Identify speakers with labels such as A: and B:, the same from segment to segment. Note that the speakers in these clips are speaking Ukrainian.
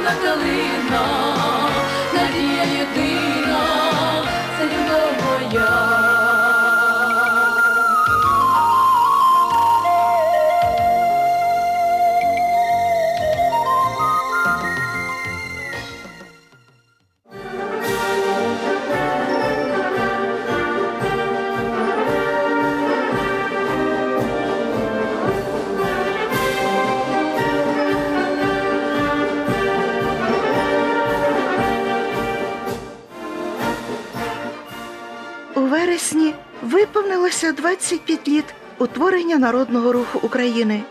A: чорна калина,
B: 25 літ утворення Народного руху України.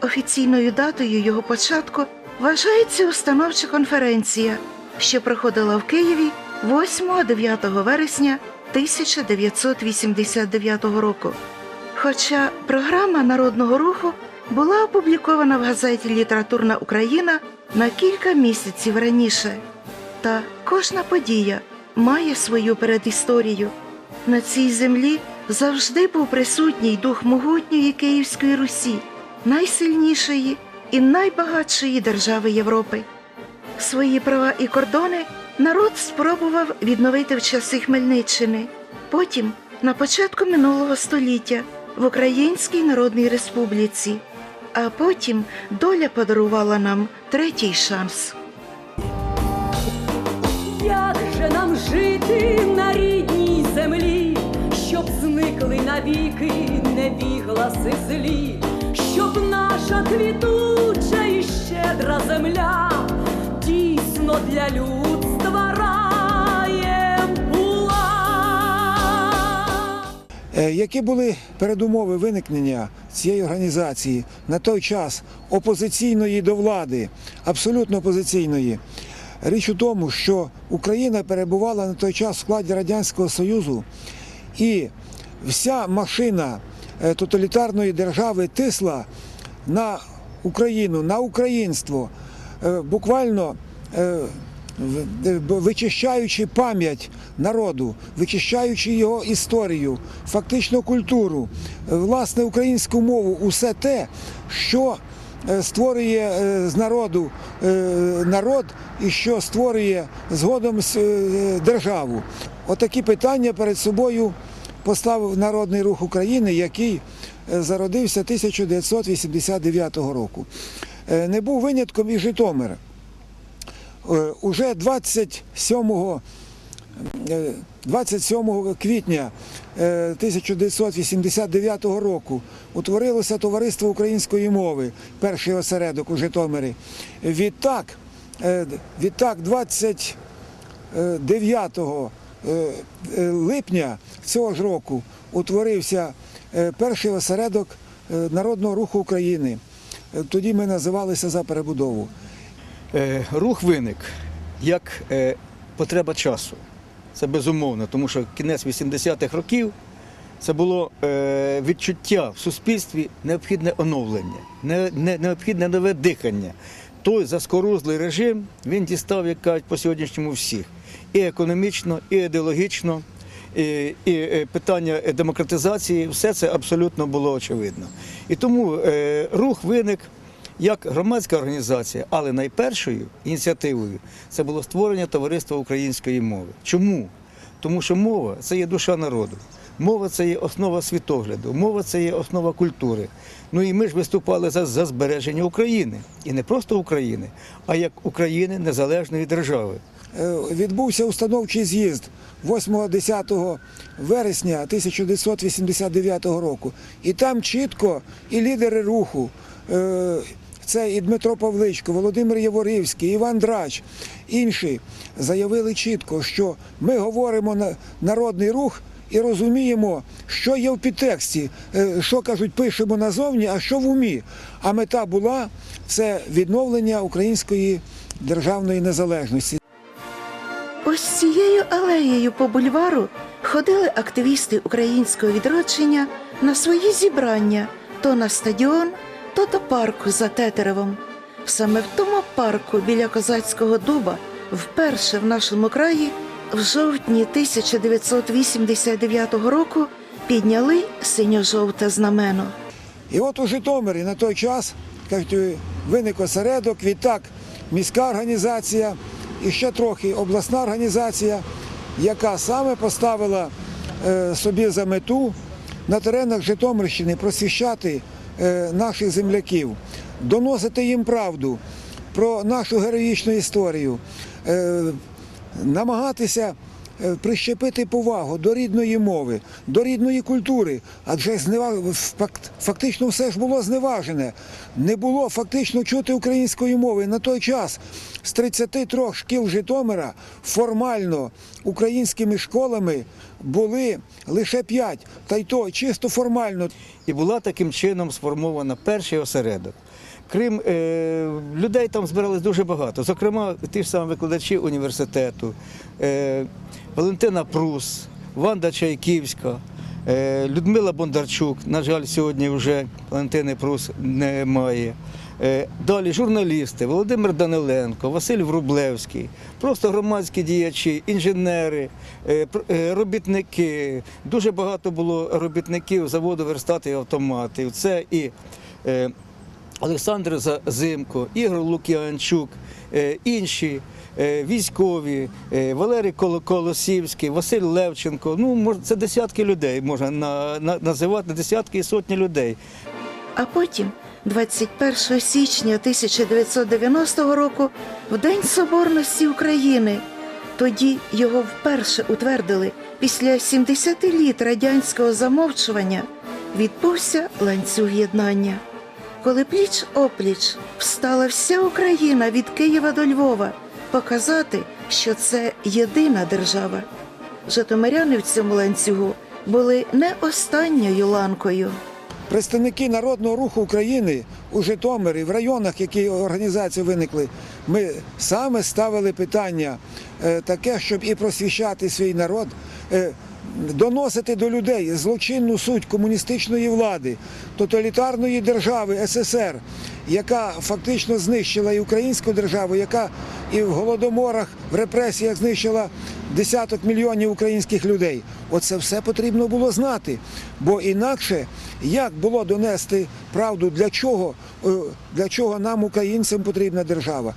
B: Офіційною датою його початку вважається установча конференція, що проходила в Києві 8-9 вересня 1989 року. Хоча програма Народного руху була опублікована в газеті Літературна Україна на кілька місяців раніше. Та кожна подія має свою передісторію. На цій землі завжди був присутній дух могутньої Київської Русі, найсильнішої і найбагатшої держави Європи. Свої права і кордони народ спробував відновити в часи Хмельниччини, потім на початку минулого століття в Українській Народній Республіці, а потім доля подарувала нам третій шанс.
C: Як же нам жити зникли навіки невігласи злі, щоб наша квітуча і щедра земля дійсно для людства раєм була.
D: Е, Які були передумови виникнення цієї організації на той час опозиційної до влади, абсолютно опозиційної? Річ у тому, що Україна перебувала на той час в складі Радянського Союзу, і вся машина е, тоталітарної держави тисла на Україну, на українство, Е, буквально е, вичищаючи пам'ять народу, вичищаючи його історію, фактично культуру, власне українську мову, усе те, що створює з народу народ і що створює згодом державу. Отакі питання перед собою поставив Народний рух України, який е, зародився 1989 року. Е, Не був винятком і Житомир. Е, Уже 27 е, 27 квітня е, 1989 року утворилося Товариство української мови, перший осередок у Житомирі. Відтак, відтак 29 е, е, липня цього ж року утворився е, перший осередок е, Народного руху України. Е, Тоді ми називалися за перебудову.
E: Е, Рух виник як е, потреба часу. Це безумовно, тому що кінець 80-х років це було е, відчуття в суспільстві необхідне оновлення, не, не, необхідне нове дихання. Той заскорузлий режим він дістав, як кажуть, по сьогоднішньому всіх. І економічно, і ідеологічно, і, і е, питання демократизації, все це абсолютно було очевидно. І тому е, рух виник як громадська організація, але найпершою ініціативою це було створення товариства української мови. Чому? Тому що мова це є душа народу. Мова це є основа світогляду, мова це є основа культури. Ну і ми ж виступали за, за збереження України. І не просто України, а як України незалежної держави.
D: Е, відбувся установчий з'їзд 8-10 вересня 1989 року. І там чітко і лідери руху, е, це і Дмитро Павличко, Володимир Яворівський, Іван Драч, інші заявили чітко, що ми говоримо на народний рух. І розуміємо, що є в підтексті, е, що кажуть, пишемо назовні, а що в умі. А мета була це відновлення української державної незалежності.
B: Ось цією алеєю по бульвару ходили активісти українського відродження на свої зібрання то на стадіон, то до парку за Тетеревом. Саме в тому парку біля козацького дуба вперше в нашому краї в жовтні 1989 року підняли синьо-жовте знамено.
D: І от у Житомирі на той час кажуть, виник осередок, відтак міська організація і ще трохи обласна організація, яка саме поставила е, собі за мету на теренах Житомирщини просвіщати е, наших земляків, доносити їм правду про нашу героїчну історію, е, намагатися прищепити повагу до рідної мови, до рідної культури, адже фактично все ж було зневажене. Не було фактично чути української мови. На той час з 33 шкіл Житомира формально українськими школами були лише 5, та й то чисто формально.
E: І була таким чином сформована перший осередок. Крім е, людей там збиралось дуже багато. Зокрема, ті ж самі викладачі університету, е, Валентина Прус, Ванда Чайківська, е, Людмила Бондарчук. На жаль, сьогодні вже Валентини Прус немає. Е, Далі журналісти Володимир Даниленко, Василь Врублевський, просто громадські діячі, інженери, е, е, робітники. Дуже багато було робітників заводу верстати і автоматів. Це і е, Олександр За- Зимко, Ігор Лук'янчук, е, інші е, військові, е, Валерій Коло- Колосівський, Василь Левченко. Ну, це десятки людей можна на, на, називати, десятки і сотні людей.
B: А потім, 21 січня 1990 року, в День Соборності України, тоді його вперше утвердили після 70 літ радянського замовчування, відбувся ланцюг єднання. Коли пліч опліч встала вся Україна від Києва до Львова, показати, що це єдина держава. Житомиряни в цьому ланцюгу були не останньою ланкою.
D: Представники Народного руху України у Житомирі, в районах, які організації виникли, ми саме ставили питання е, таке, щоб і просвіщати свій народ, е, доносити до людей злочинну суть комуністичної влади, тоталітарної держави СССР, яка фактично знищила і українську державу, яка і в голодоморах, в репресіях знищила десяток мільйонів українських людей. Оце все потрібно було знати. Бо інакше як було донести правду, для чого, е, для чого нам, українцям, потрібна держава?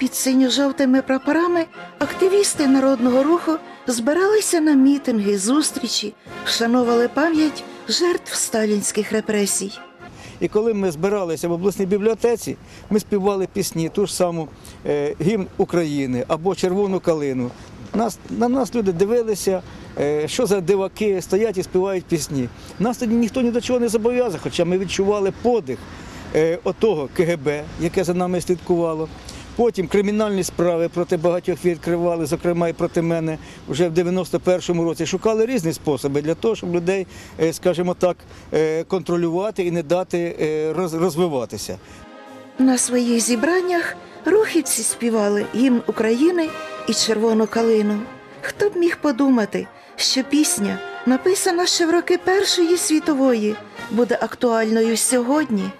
B: Під синьо-жовтими прапорами активісти народного руху збиралися на мітинги, зустрічі, вшановували пам'ять жертв сталінських репресій.
E: І коли ми збиралися в обласній бібліотеці, ми співали пісні, ту ж саму е, гімн України або Червону калину. Нас, на нас люди дивилися, е, що за диваки стоять і співають пісні. Нас тоді ніхто ні до чого не зобов'язав, хоча ми відчували подих е, отого КГБ, яке за нами слідкувало. Потім кримінальні справи проти багатьох відкривали, зокрема і проти мене вже в 91-му році. Шукали різні способи для того, щоб людей, е, скажімо так, е, контролювати і не дати е, розвиватися.
B: На своїх зібраннях рухівці співали гімн України і червону калину. Хто б міг подумати, що пісня, написана ще в роки Першої світової, буде актуальною сьогодні.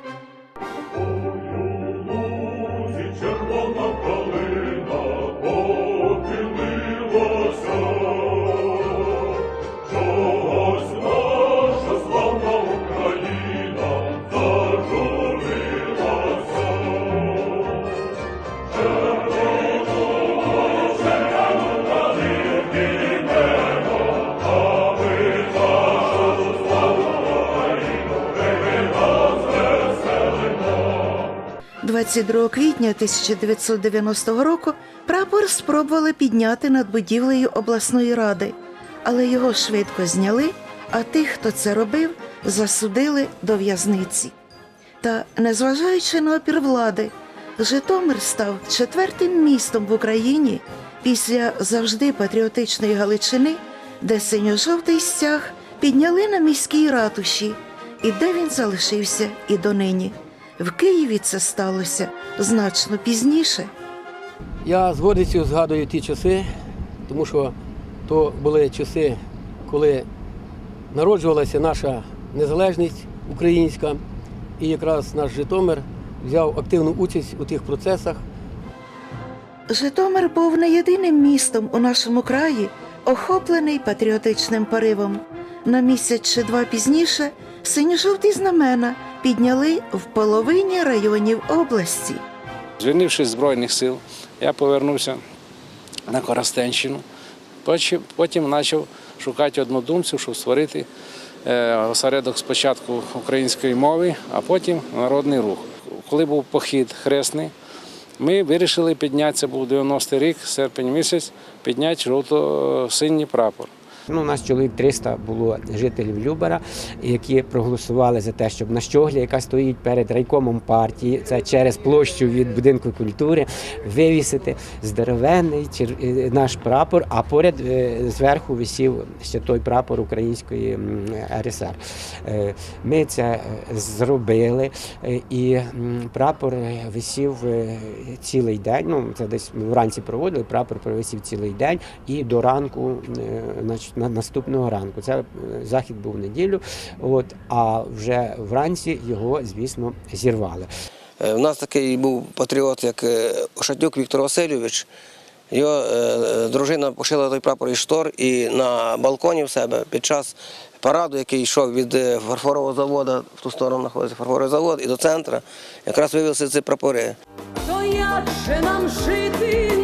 B: 22 квітня 1990 року прапор спробували підняти над будівлею обласної ради, але його швидко зняли, а тих, хто це робив, засудили до в'язниці. Та, незважаючи на опір влади, Житомир став четвертим містом в Україні після завжди патріотичної Галичини, де синьо-жовтий стяг підняли на міській ратуші, і де він залишився і донині. В Києві це сталося значно пізніше.
F: Я з гордістю згадую ті часи, тому що то були часи, коли народжувалася наша незалежність українська, і якраз наш Житомир взяв активну участь у тих процесах.
B: Житомир був не єдиним містом у нашому краї, охоплений патріотичним поривом. На місяць чи два пізніше синьо-жовті знамена підняли в половині районів області.
G: Звільнившись з Збройних сил, я повернувся на Коростенщину. Потім, почав шукати однодумців, щоб створити е, осередок спочатку української мови, а потім народний рух. Коли був похід хресний, ми вирішили підняти, це був 90-й рік, серпень місяць, підняти жовто-синій прапор.
H: Ну, у нас чоловік 300 було жителів Любера, які проголосували за те, щоб на щоглі, яка стоїть перед райкомом партії, це через площу від будинку культури, вивісити здоровенний е, наш прапор, а поряд е, зверху висів ще той прапор української РСР. Е, Ми це зробили, і прапор висів цілий день. Ну, це десь вранці проводили, прапор провисів цілий день і до ранку, е, на наступного ранку. Це е, захід був в неділю, от, а вже вранці його, звісно, зірвали.
I: Е, У нас такий був патріот, як е, Ошатюк Віктор Васильович. Його е, дружина пошила той прапор із штор і на балконі в себе під час параду, який йшов від е, фарфорового заводу, в ту сторону знаходиться фарфоровий завод, і до центру, якраз вивезли ці прапори.
C: То як же нам жити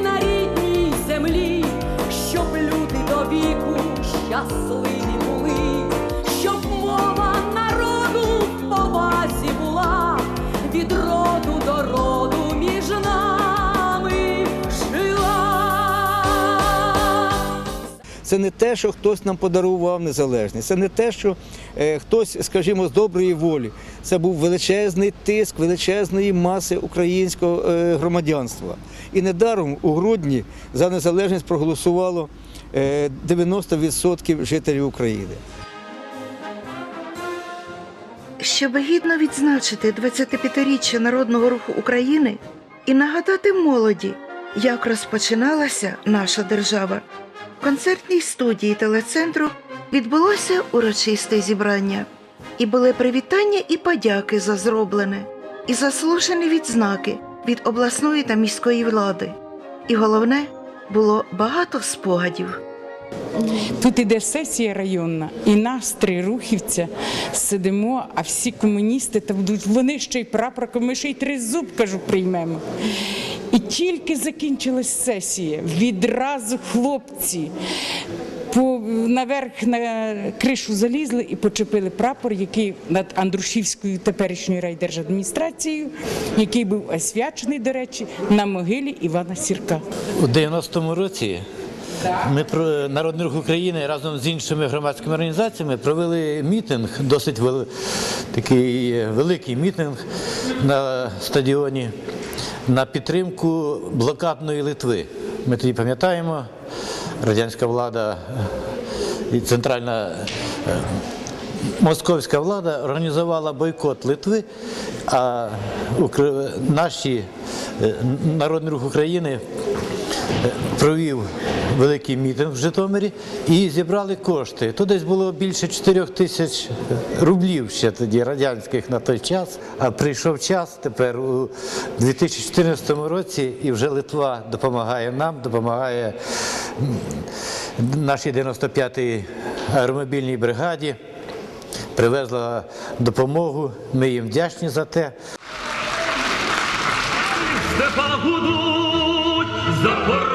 E: Це не те, що хтось нам подарував незалежність. Це не те, що е, хтось, скажімо, з доброї волі. Це був величезний тиск величезної маси українського е, громадянства. І недаром у грудні за незалежність проголосувало е, 90% жителів України.
B: Щоб гідно відзначити 25-річчя народного руху України і нагадати молоді, як розпочиналася наша держава, в концертній студії телецентру відбулося урочисте зібрання, і були привітання і подяки за зроблене, і заслужені відзнаки від обласної та міської влади. І головне було багато спогадів.
J: Тут іде сесія районна, і нас, три рухівця, сидимо, а всі комуністи та будуть, вони ще й прапорком, ми ще й тризуб, кажу, приймемо. І тільки закінчилась сесія, відразу хлопці наверх на кришу залізли і почепили прапор, який над Андрушівською теперішньою райдержадміністрацією, який був освячений, до речі, на могилі Івана Сірка.
K: У 90-му році ми про Народний рух України разом з іншими громадськими організаціями провели мітинг, досить вели- такий великий мітинг на стадіоні на підтримку блокадної Литви. Ми тоді пам'ятаємо, радянська влада і центральна е, московська влада організувала бойкот Литви, а наші е, Народний рух України провів великий мітинг в Житомирі і зібрали кошти. То десь було більше 4 тисяч рублів ще тоді радянських на той час. А прийшов час тепер у 2014 році, і вже Литва допомагає нам, допомагає нашій 95-й аеромобільній бригаді. Привезла допомогу. Ми їм вдячні за те.
L: Zapor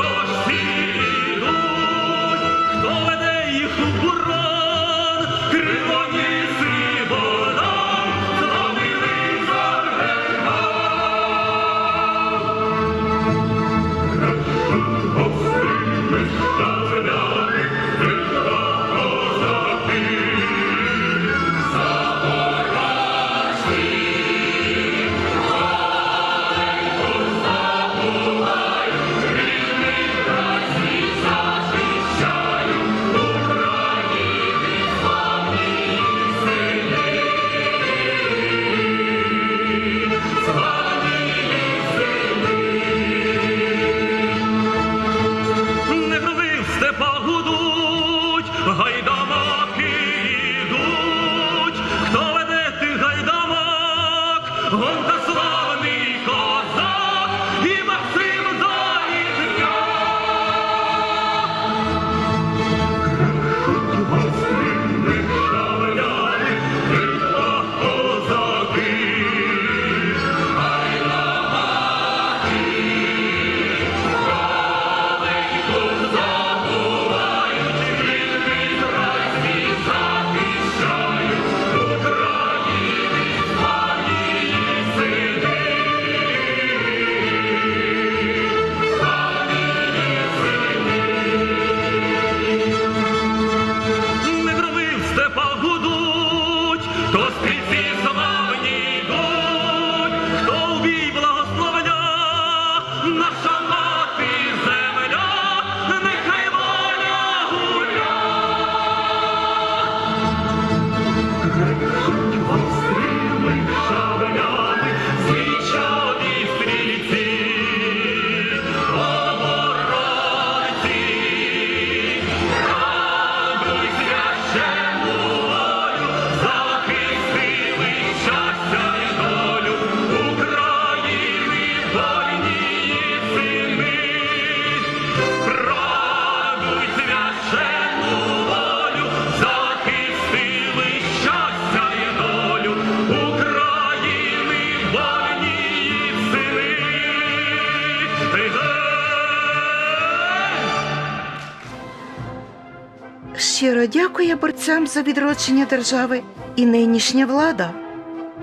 B: щиро дякує борцям за відродження держави і нинішня влада.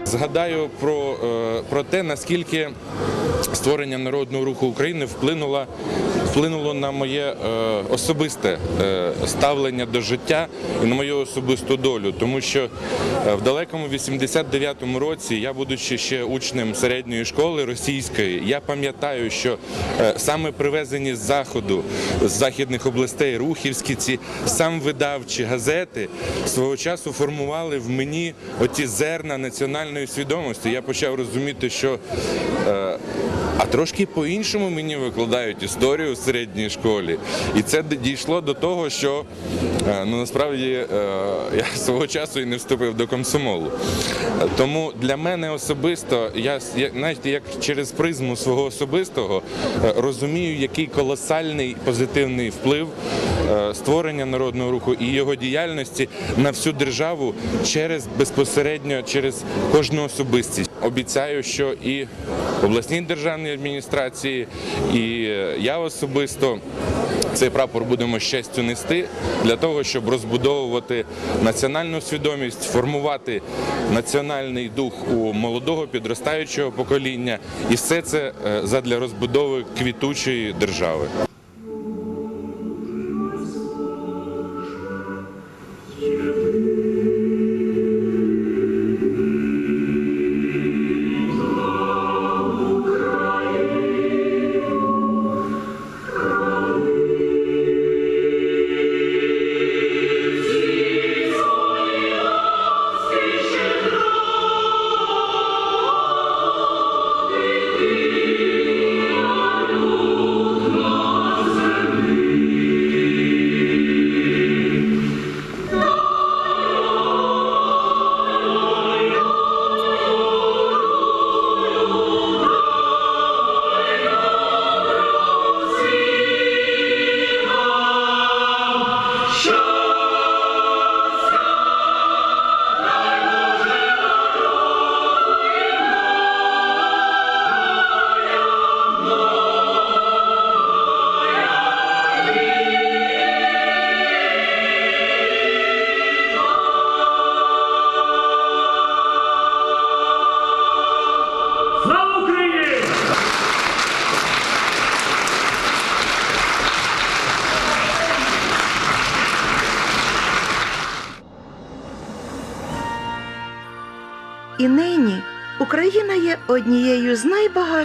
M: Згадаю про, е, про те, наскільки створення народного руху України вплинуло, вплинуло на моє е, особисте е, ставлення до життя і на мою особисту долю. Тому що е, в далекому 89-му році, я, будучи ще учнем середньої школи російської, я пам'ятаю, що саме привезені з заходу, з західних областей рухівські ці сам видавчі газети свого часу формували в мені оті зерна національної свідомості. Я почав розуміти, що а трошки по-іншому мені викладають історію в середній школі. І це дійшло до того, що е, ну, насправді е, я свого часу і не вступив до комсомолу. Тому для мене особисто, я, знаєте, як через призму свого особистого е, розумію, який колосальний позитивний вплив створення народного руху і його діяльності на всю державу через безпосередньо через кожну особистість. Обіцяю, що і обласній державній адміністрації, і е, я особисто цей прапор будемо з нести для того, щоб розбудовувати національну свідомість, формувати національний дух у молодого підростаючого покоління, і все це е, задля розбудови квітучої держави.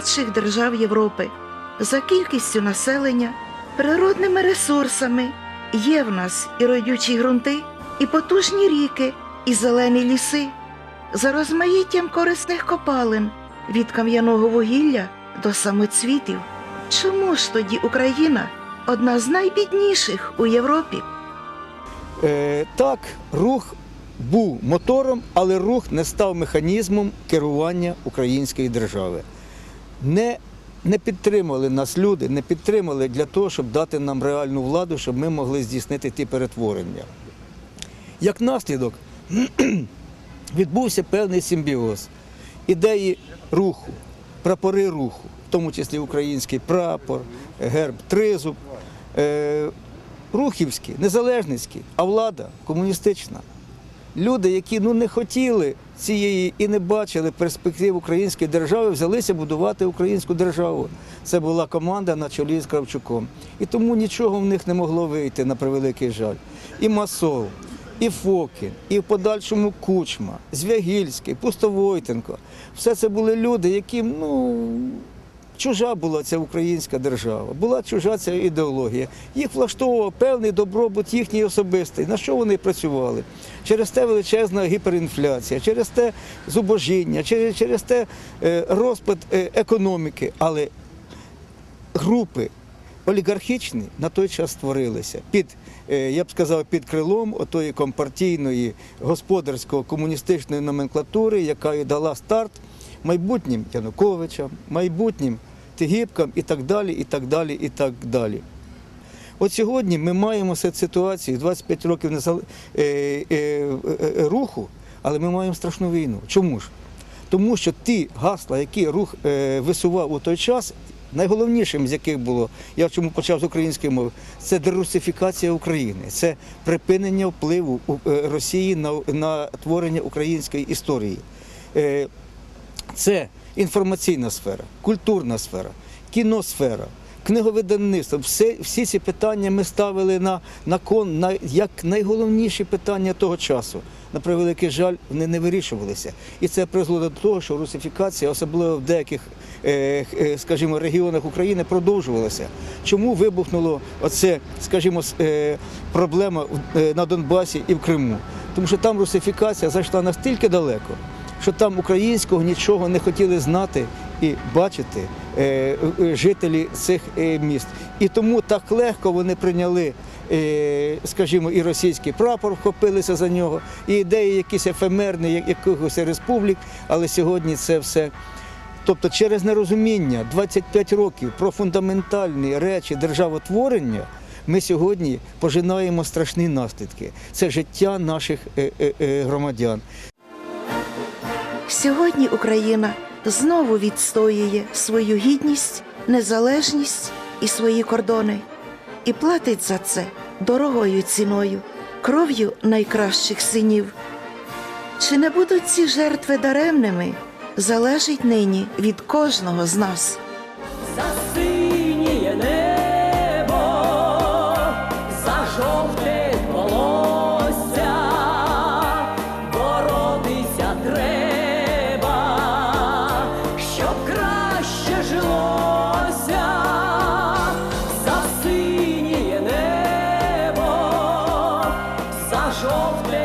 B: Найбагатших держав Європи за кількістю населення, природними ресурсами. Є в нас і родючі ґрунти, і потужні ріки, і зелені ліси, за розмаїттям корисних копалин від кам'яного вугілля до самоцвітів. Чому ж тоді Україна одна з найбідніших у Європі?
E: Е, так, рух був мотором, але рух не став механізмом керування української держави. Не, не підтримали нас люди, не підтримали для того, щоб дати нам реальну владу, щоб ми могли здійснити ті перетворення. Як наслідок відбувся певний симбіоз ідеї руху, прапори руху, в тому числі український прапор, герб тризуб, е, рухівський, незалежницький, а влада комуністична. Люди, які ну, не хотіли цієї і не бачили перспектив української держави, взялися будувати українську державу. Це була команда на чолі з Кравчуком. І тому нічого в них не могло вийти на превеликий жаль. І Масол, і Фокін, і в подальшому Кучма, Звягільський, Пустовойтенко. Все це були люди, яким ну, чужа була ця українська держава, була чужа ця ідеологія. Їх влаштовував певний добробут їхній особистий. На що вони працювали? Через те величезна гіперінфляція, через те зубожіння, через, через те е, розпад е, економіки. Але групи олігархічні на той час створилися під, е, я б сказав, під крилом отої компартійної господарсько-комуністичної номенклатури, яка і дала старт майбутнім Януковичам, майбутнім Тигіпкам і так далі, і так далі, і так далі. От сьогодні ми маємо ситуацію 25 років е, е, е, руху, але ми маємо страшну війну. Чому ж? Тому що ті гасла, які рух висував у той час, найголовнішим з яких було, я чому почав з української мови, це дерусифікація України, це припинення впливу Росії на, на творення української історії. Це інформаційна сфера, культурна сфера, кіносфера, книговидавництво. Все, всі ці питання ми ставили на, на кон на, як найголовніші питання того часу. На превеликий жаль, вони не вирішувалися. І це призвело до того, що русифікація, особливо в деяких, е, е, скажімо, регіонах України, продовжувалася. Чому вибухнуло оце, скажімо, е, проблема на Донбасі і в Криму? Тому що там русифікація зайшла настільки далеко, що там українського нічого не хотіли знати і бачити е, е, жителі цих е, міст. І тому так легко вони прийняли, скажімо, і російський прапор, вхопилися за нього, і ідеї якісь ефемерні, як- якихось республік, але сьогодні це все. Тобто через нерозуміння 25 років про фундаментальні речі державотворення ми сьогодні пожинаємо страшні наслідки. Це життя наших громадян.
B: Сьогодні Україна знову відстоює свою гідність, незалежність і свої кордони і платить за це дорогою ціною, кров'ю найкращих синів. Чи не будуть ці жертви даремними, залежить нині від кожного з нас. жовте.